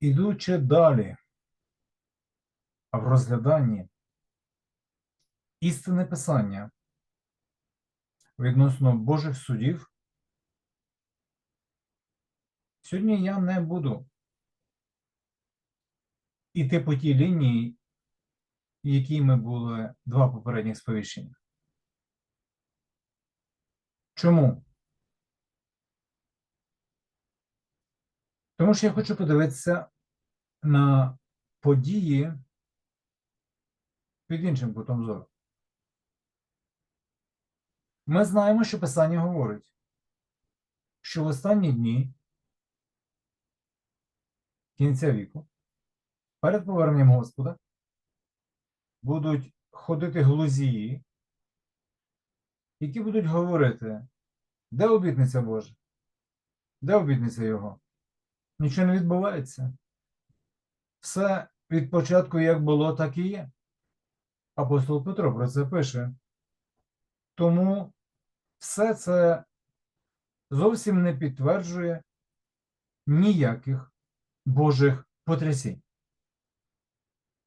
Ідучи далі в розгляданні істини Писання відносно Божих судів, сьогодні я не буду іти по тій лінії, якій ми були два попередніх сповіщення. Чому? Тому що я хочу подивитися на події під іншим кутом зору. Ми знаємо, що Писання говорить, що в останні дні кінця віку, перед поверненням Господа, будуть ходити глузії, які будуть говорити, де обітниця Божа? Де обітниця Його? Нічого не відбувається. Все від початку як було, так і є. Апостол Петро про це пише. Тому все це зовсім не підтверджує ніяких Божих потрясінь.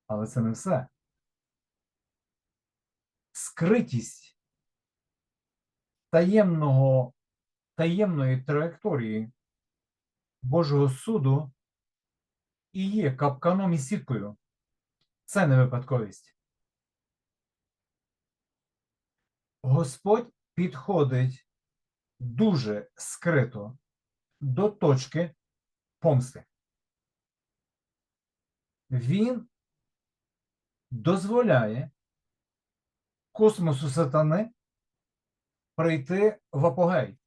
Але це не все. Скритість таємного, таємної траєкторії Божого суду і є капканом і сіткою. Це не випадковість. Господь підходить дуже скрито до точки помсти. Він дозволяє космосу сатани прийти в апогей,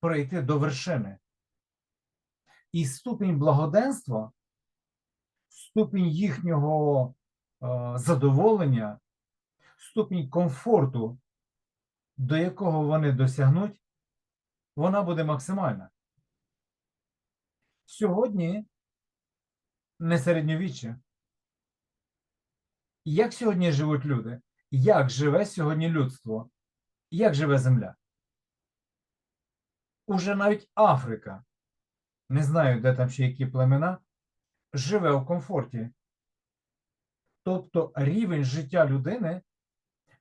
прийти до вершини. І ступінь благоденства, ступінь їхнього е, задоволення, ступінь комфорту, до якого вони досягнуть, вона буде максимальна. Сьогодні не середньовіччя. Як сьогодні живуть люди? Як живе сьогодні людство? Як живе земля? Уже навіть Африка, не знаю, де там ще які племена, живе у комфорті. Тобто рівень життя людини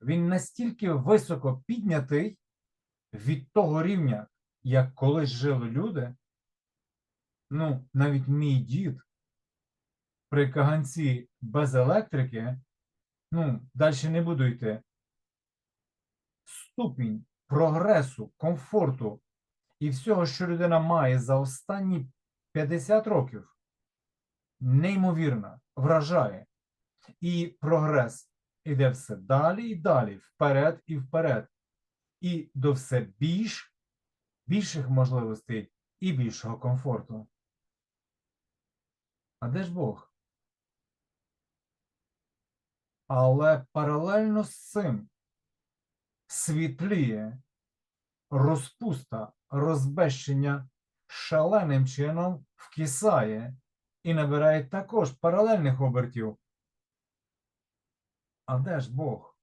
він настільки високо піднятий від того рівня, як колись жили люди. Ну, навіть мій дід при каганці без електрики, ну, далі не буду йти. Ступінь прогресу, комфорту і всього, що людина має за останні 50 років, неймовірно, вражає. І прогрес іде все далі і далі, вперед і вперед. І до все більш, більших можливостей і більшого комфорту. А де ж Бог? Але паралельно з цим світліє розпуста, розбещення шаленим чином вкисає і набирає також паралельних обертів. А де ж Бог?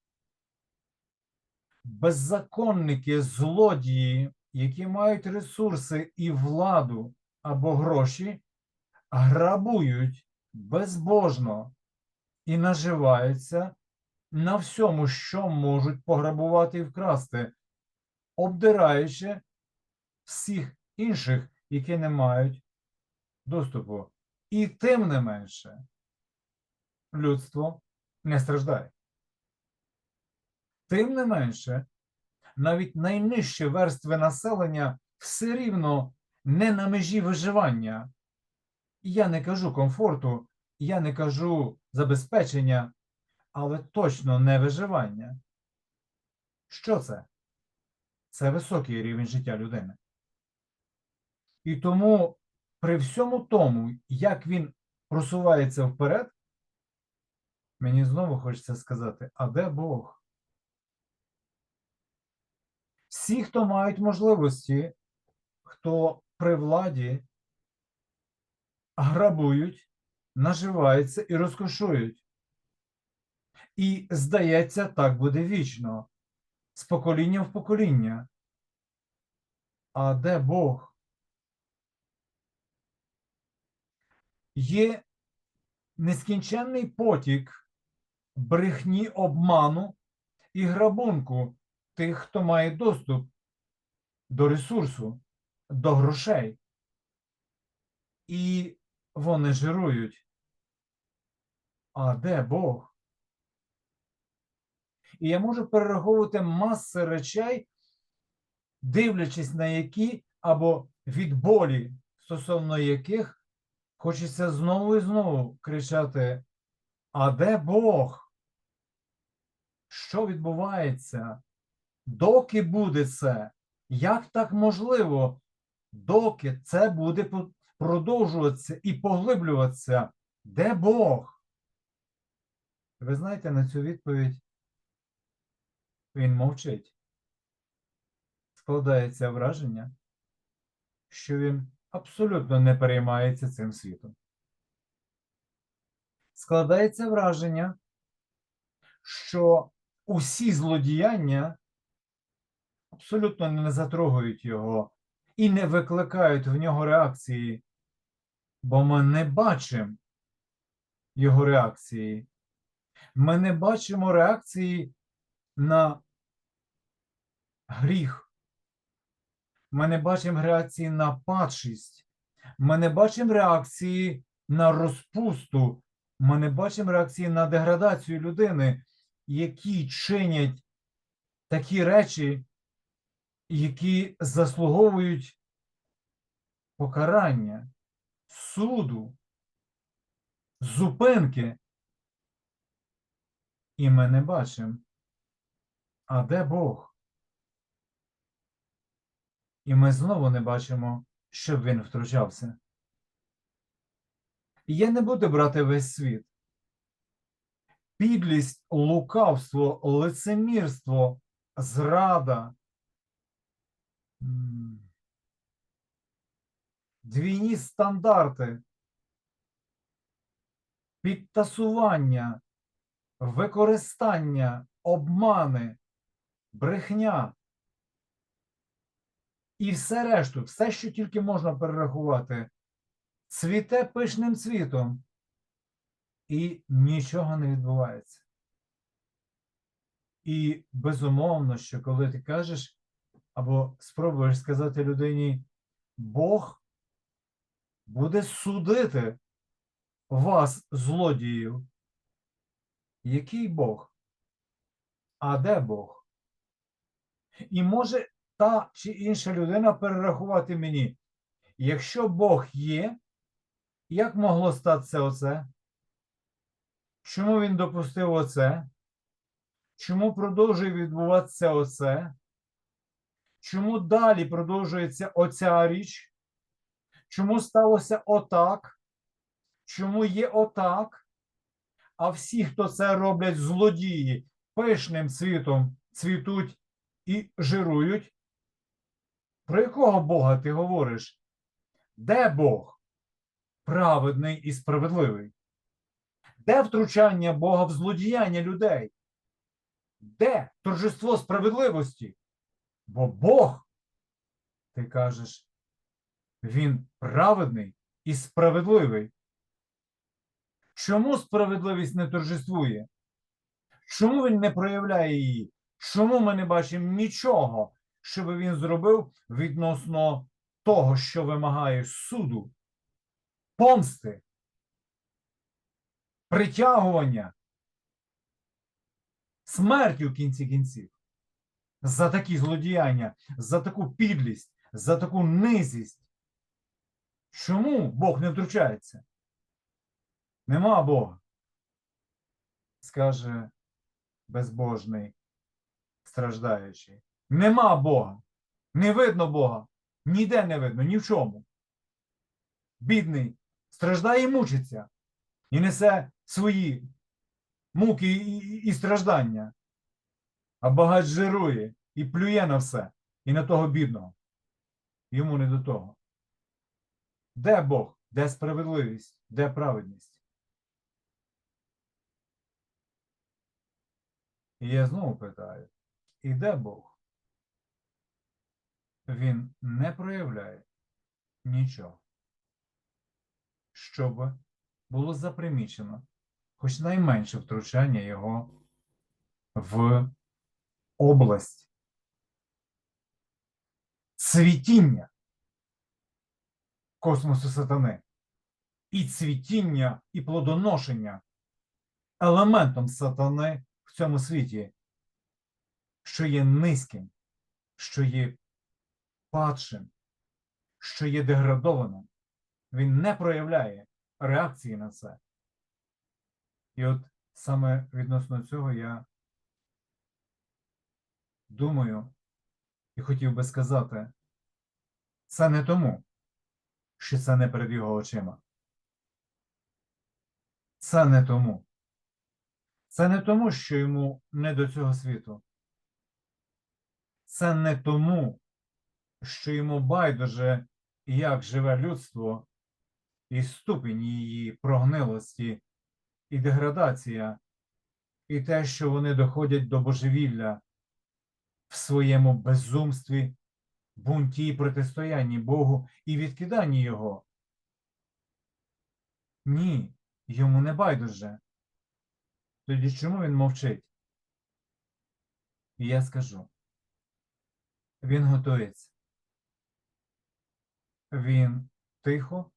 Беззаконники, злодії, які мають ресурси і владу або гроші, грабують безбожно і наживаються на всьому, що можуть пограбувати і вкрасти, обдираючи всіх інших, які не мають доступу. І тим не менше, людство не страждає. Тим не менше, навіть найнижчі верстви населення все рівно не на межі виживання. Я не кажу комфорту, я не кажу забезпечення, але точно не виживання. Що це? Це високий рівень життя людини. І тому при всьому тому, як він просувається вперед, мені знову хочеться сказати: а де Бог? Всі, хто мають можливості, хто при владі грабують, наживаються і розкошують. І, здається, так буде вічно, з покоління в покоління. А де Бог? Є нескінченний потік брехні обману і грабунку тих, хто має доступ до ресурсу, до грошей. І вони жирують. А де Бог? І я можу перераховувати маси речей, дивлячись на які або від болі, стосовно яких хочеться знову і знову кричати: А де Бог? Що відбувається? Доки буде це? Як так можливо? Доки це буде продовжуватися і поглиблюватися? Де Бог? Ви знаєте, на цю відповідь він мовчить. Складається враження, що він абсолютно не переймається цим світом. Складається враження, що усі злодіяння абсолютно не затрогають його і не викликають в нього реакції, бо ми не бачимо його реакції. Ми не бачимо реакції на гріх. Ми не бачимо реакції на падшість. Ми не бачимо реакції на розпусту. Ми не бачимо реакції на деградацію людини, які чинять такі речі, які заслуговують покарання, суду, зупинки. І ми не бачимо. А де Бог? І ми знову не бачимо, щоб він втручався. Я не буду брати весь світ. Підлість, лукавство, лицемірство, зрада, двійні стандарти, підтасування, використання, обмани, брехня. І все решту, все, що тільки можна перерахувати, цвіте пишним цвітом, і нічого не відбувається. І безумовно, що коли ти кажеш або спробуєш сказати людині, Бог буде судити вас, злодіїв. Який Бог? А де Бог? І може та чи інша людина перерахувати мені, якщо Бог є, як могло статися оце? Чому він допустив оце? Чому продовжує відбуватися оце? Чому далі продовжується оця річ? Чому сталося отак? Чому є отак? А всі, хто це роблять злодії, пишним цвітом цвітуть і жирують? Про якого Бога ти говориш? Де Бог? Праведний і справедливий? Де втручання Бога в злодіяння людей? Де торжество справедливості? Бо Бог, ти кажеш, він праведний і справедливий. Чому справедливість не торжествує? Чому він не проявляє її? Чому ми не бачимо нічого, що би він зробив відносно того, що вимагає суду, помсти, притягування, смерті в кінці кінців? За такі злодіяння, за таку підлість, за таку низість. Чому Бог не втручається? Нема Бога. Скаже безбожний, страждаючий. Нема Бога. Не видно Бога. Ніде не видно, ні в чому. Бідний страждає і мучиться, і несе свої муки і, і, і страждання. А багач жирує і плює на все, і на того бідного. Йому не до того. Де Бог? Де справедливість? Де праведність? І я знову питаю: і де Бог? Він не проявляє нічого, щоб було запримічено хоч найменше втручання його в область цвітіння космосу сатани і цвітіння і плодоношення елементом сатани в цьому світі, що є низьким, що є падшим, що є деградованим. Він не проявляє реакції на це. І от саме відносно цього я думаю і хотів би сказати, це не тому, що це не перед його очима. Це не тому. Це не тому, що йому не до цього світу. Це не тому, що йому байдуже, як живе людство, і ступінь її прогнилості, і деградація, і те, що вони доходять до божевілля в своєму безумстві, бунті і протистоянні Богу і відкиданні Його. Ні, йому не байдуже. Тоді чому він мовчить? І я скажу. Він готується. Він тихо,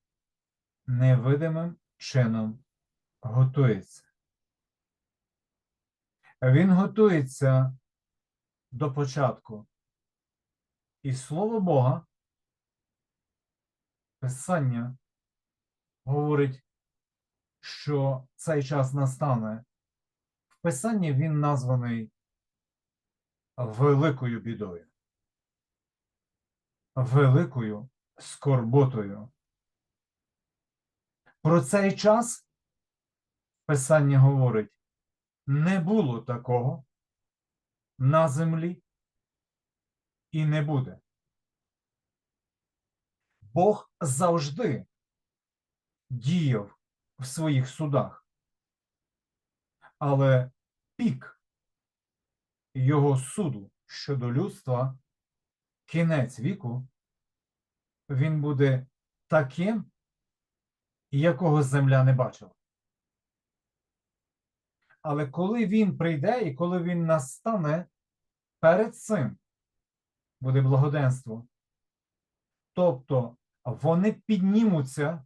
невидимим чином готується. Він готується до початку. І слово Бога, Писання говорить, що цей час настане. В Писанні він названий великою бідою, великою скорботою. Про цей час Писання говорить, не було такого на землі і не буде. Бог завжди діяв в своїх судах, але пік його суду щодо людства, кінець віку, він буде таким, якого земля не бачила. Але коли він прийде і коли він настане, перед цим буде благоденство. Тобто вони піднімуться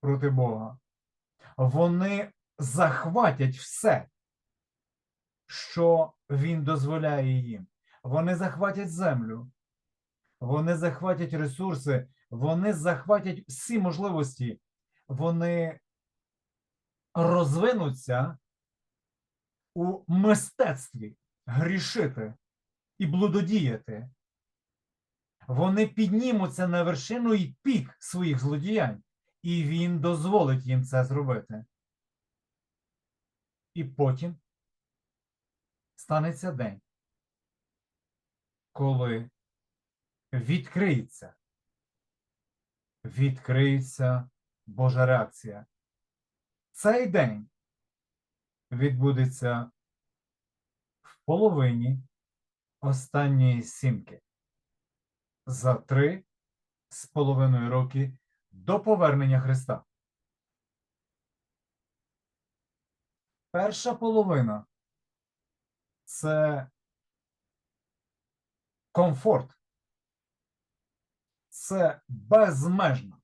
проти Бога, вони захватять все, що Він дозволяє їм. Вони захватять землю, вони захватять ресурси, вони захватять всі можливості, вони розвинуться у мистецтві грішити і блудодіяти. Вони піднімуться на вершину і пік своїх злодіянь, і він дозволить їм це зробити. І потім станеться день, коли відкриється, відкриється Божа реакція. Цей день відбудеться в половині останньої сімки за три з половиною роки до повернення Христа. Перша половина це комфорт, це безмежна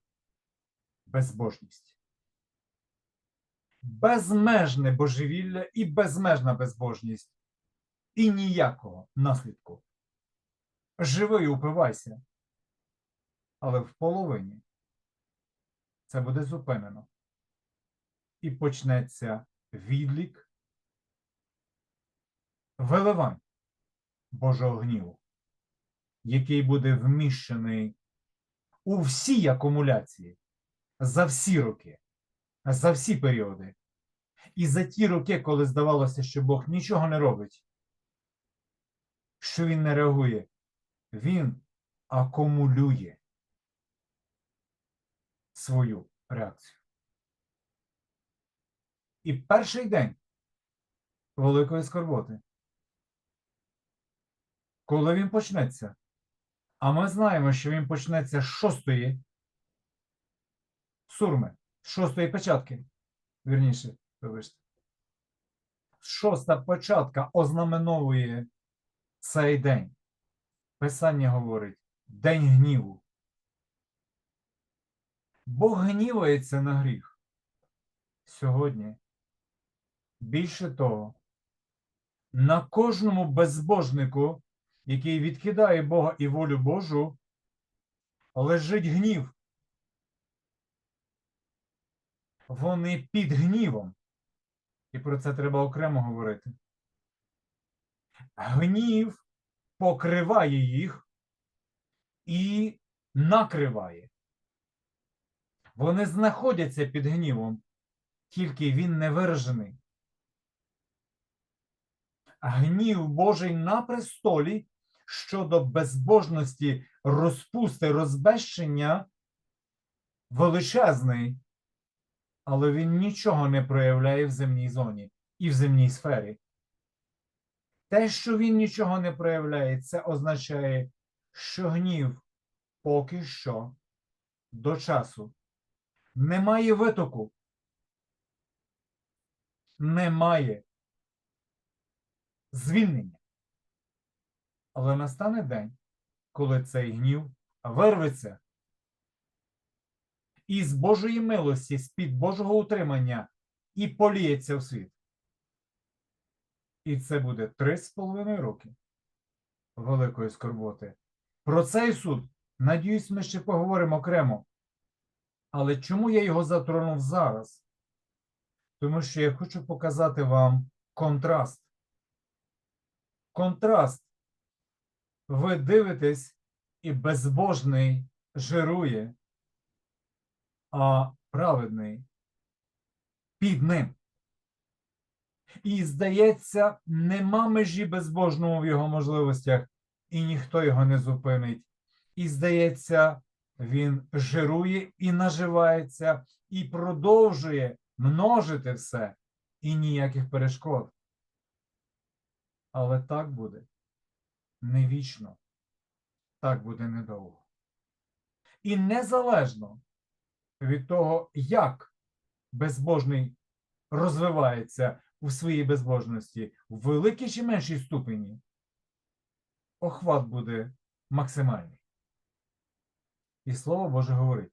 безбожність безмежне божевілля і безмежна безбожність, і ніякого наслідку. Живи упивайся, але в половині це буде зупинено. І почнеться відлік виливань Божого гніву, який буде вміщений у всі акумуляції за всі роки за всі періоди. І за ті роки, коли здавалося, що Бог нічого не робить, що Він не реагує, Він акумулює свою реакцію. І перший день великої скорботи, коли він почнеться, а ми знаємо, що він почнеться з шостої сурми шостої початки. Вірніше, вибачте. Шоста початка ознаменовує цей день. Писання говорить день гніву. Бог гнівається на гріх. Сьогодні. Більше того, на кожному безбожнику, який відкидає Бога і волю Божу, лежить гнів. Вони під гнівом. І про це треба окремо говорити. Гнів покриває їх і накриває. Вони знаходяться під гнівом, тільки він не виражений. Гнів Божий на престолі щодо безбожності, розпусти, розбещення величезний, але він нічого не проявляє в земній зоні і в земній сфері. Те, що він нічого не проявляє, це означає, що гнів поки що до часу немає витоку. Немає звільнення. Але настане день, коли цей гнів вирветься із Божої милості, з-під Божого утримання і поліється в світ. І це буде три з половиною роки великої скорботи. Про цей суд, надіюсь, ми ще поговоримо окремо. Але чому я його затронув зараз? Тому що я хочу показати вам контраст. Контраст. Ви дивитесь, і безбожний жирує, а праведний під ним. І, здається, нема межі безбожному в його можливостях, і ніхто його не зупинить. І, здається, він жирує і наживається, і продовжує множити все, і ніяких перешкод. Але так буде не вічно, так буде недовго. І незалежно від того, як безбожний розвивається у своїй безбожності в великій чи меншій ступені, охват буде максимальний. І Слово Боже говорить.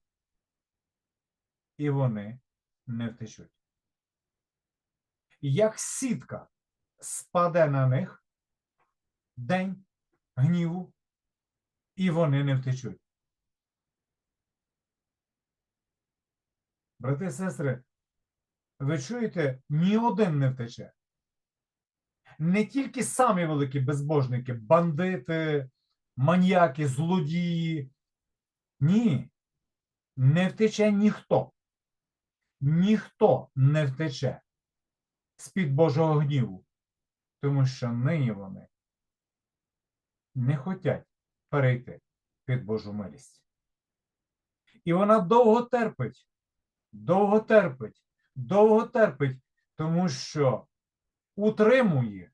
І вони не втечуть. Як сітка спаде на них день гніву, і вони не втечуть. Брати і сестри, ви чуєте, ні один не втече. Не тільки самі великі безбожники, бандити, маньяки, злодії. Ні, не втече ніхто. Ніхто не втече з-під Божого гніву, тому що нині вони не хочуть перейти під Божу милість. І вона довго терпить, довго терпить, довго терпить, тому що утримує,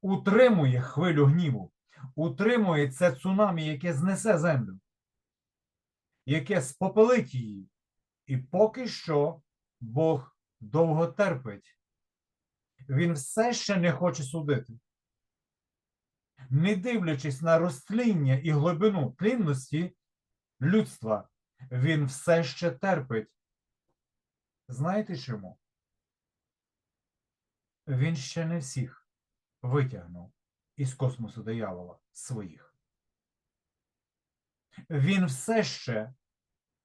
утримує хвилю гніву, утримує це цунамі, яке знесе землю, яке спопелить її. І поки що Бог довго терпить. Він все ще не хоче судити. Не дивлячись на розтління і глибину тлінності людства, він все ще терпить. Знаєте чому? Він ще не всіх витягнув із космосу диявола своїх. Він все ще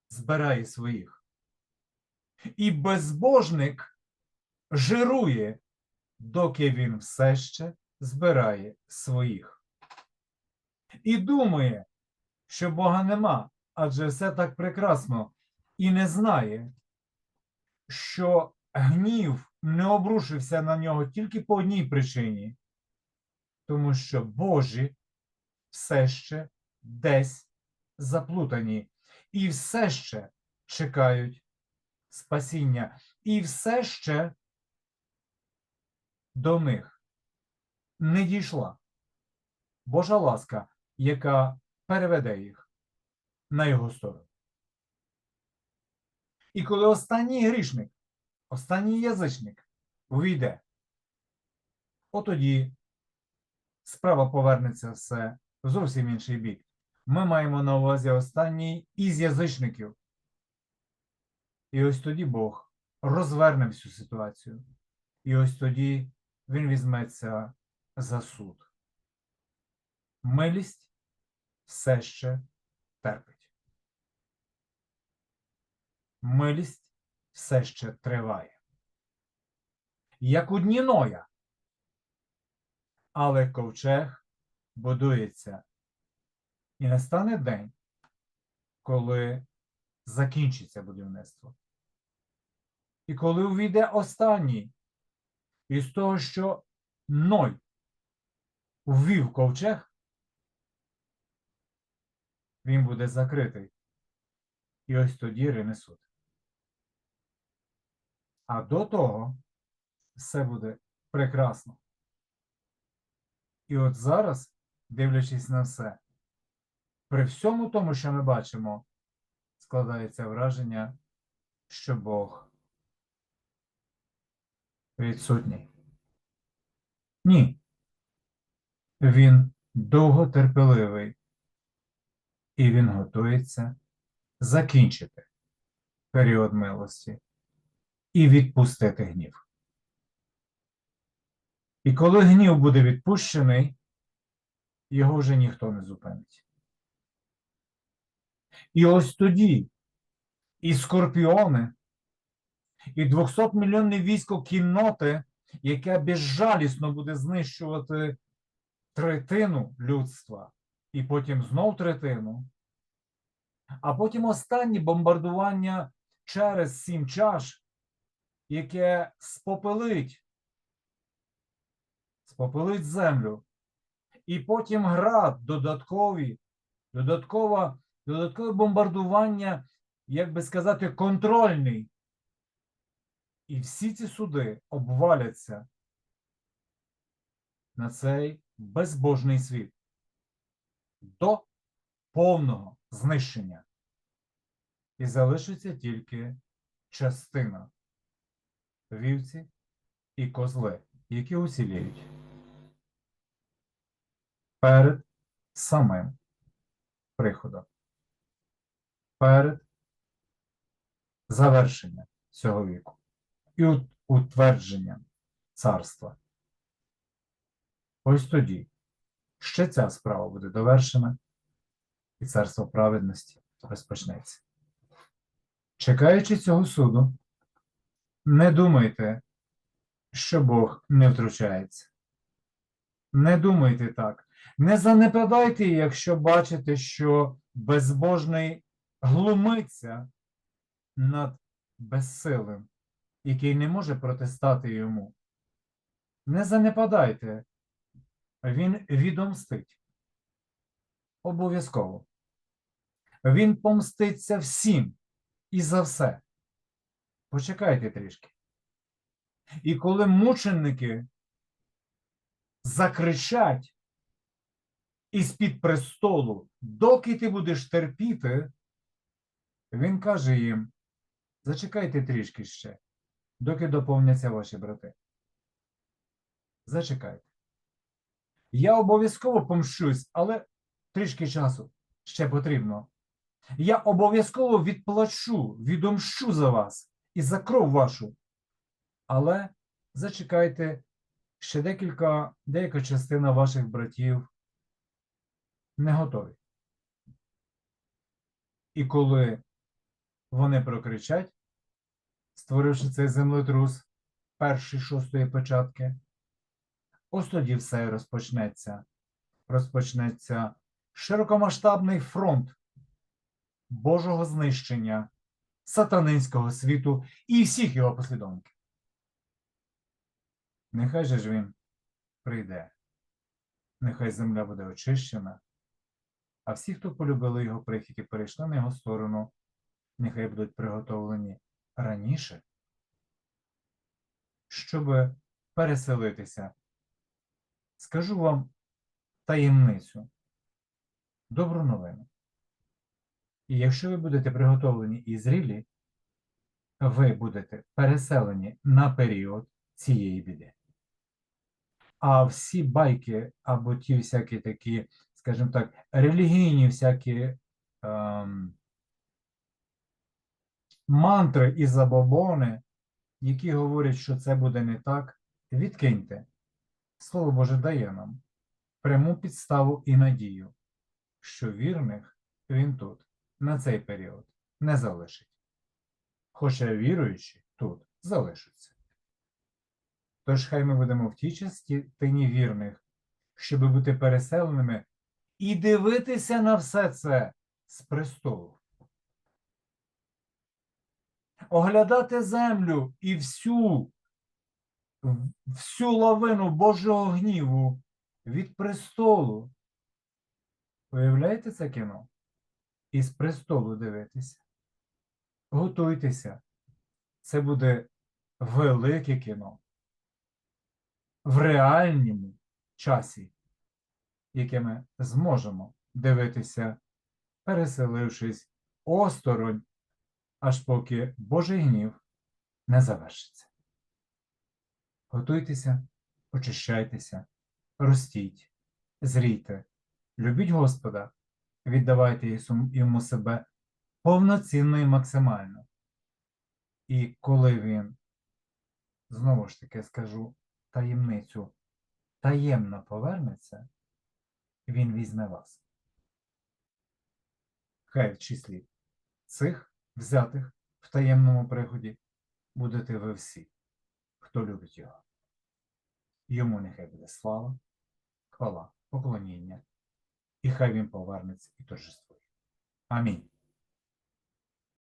збирає своїх. І безбожник жирує, доки він все ще збирає своїх. І думає, що Бога нема, адже все так прекрасно, і не знає, що гнів не обрушився на нього тільки по одній причині, тому що Божі все ще десь заплутані. І все ще чекають спасіння, і все ще до них не дійшла Божа ласка, яка переведе їх на його сторону. І коли останній грішник, останній язичник увійде, отоді справа повернеться все в зовсім інший бік. Ми маємо на увазі останній із язичників. І ось тоді Бог розверне всю ситуацію. І ось тоді він візьметься за суд. Милість все ще терпить. Милість все ще триває. Як у дні Ноя. Але ковчег будується. І настане день, коли закінчиться будівництво. І коли увійде останній із того, що Ной ввів ковчег, він буде закритий. І ось тоді рине. А до того все буде прекрасно. І от зараз, дивлячись на все, при всьому тому, що ми бачимо, складається враження, що Бог відсутній. Ні. Він довготерпеливий, і він готується закінчити період милості і відпустити гнів. І коли гнів буде відпущений, його вже ніхто не зупинить. І ось тоді і скорпіони, і 200 мільйонне військо кінноти, яке безжалісно буде знищувати третину людства, і потім знов третину, а потім останнє бомбардування через сім чаш, яке спопелить, спопелить землю, і потім град додаткові, додаткова, додаткове бомбардування, як би сказати, контрольний. І всі ці суди обваляться на цей безбожний світ до повного знищення. І залишиться тільки частина вівці і козли, які уціліють перед самим приходом, перед завершенням цього віку і утвердженням царства. Ось тоді ще ця справа буде довершена, і царство праведності розпочнеться. Чекаючи цього суду, не думайте, що Бог не втручається. Не думайте так. Не занепадайте, якщо бачите, що безбожний глумиться над безсилим, який не може протистати йому. Не занепадайте, він відомстить. Обов'язково. Він помститься всім і за все. Почекайте трішки. І коли мученики закричать із-під престолу, доки ти будеш терпіти, він каже їм: зачекайте трішки ще, доки доповняться ваші брати. Зачекайте. Я обов'язково помщусь, але трішки часу ще потрібно. Я обов'язково відплачу, відомщу за вас і за кров вашу. Але зачекайте, ще декілька, деяка частина ваших братів не готові. І коли вони прокричать, створивши цей землетрус першої шостої початки, ось тоді все і розпочнеться. Розпочнеться широкомасштабний фронт Божого знищення, сатанинського світу і всіх його послідовників. Нехай же ж він прийде, нехай земля буде очищена, а всі, хто полюбили його прихід і перейшли на його сторону, нехай будуть приготовлені раніше, щоб переселитися. Скажу вам таємницю, добру новину. І якщо ви будете приготовлені і зрілі, ви будете переселені на період цієї біди. А всі байки або ті всякі такі, скажімо так, релігійні всякі ем, мантри і забобони, які говорять, що це буде не так, відкиньте. Слово Боже дає нам пряму підставу і надію, що вірних він тут, на цей період, не залишить. Хоча віруючі тут залишаться. Тож хай ми будемо в тій частині вірних, щоб бути переселеними і дивитися на все це з престолу. Оглядати землю і всю, всю лавину Божого гніву від престолу. Уявляєте це кіно? І з престолу дивитися. Готуйтеся. Це буде велике кіно. В реальному часі, яке ми зможемо дивитися, переселившись осторонь, аж поки Божий гнів не завершиться. Готуйтеся, очищайтеся, ростіть, зрійте, любіть Господа, віддавайте йому себе повноцінно і максимально. І коли Він, знову ж таки скажу таємницю, таємно повернеться, Він візьме вас. Хай в числі цих взятих в таємному приході будете ви всі, хто любить його. Йому нехай буде слава, хвала, поклоніння, і хай він повернеться і торжествує. Амінь.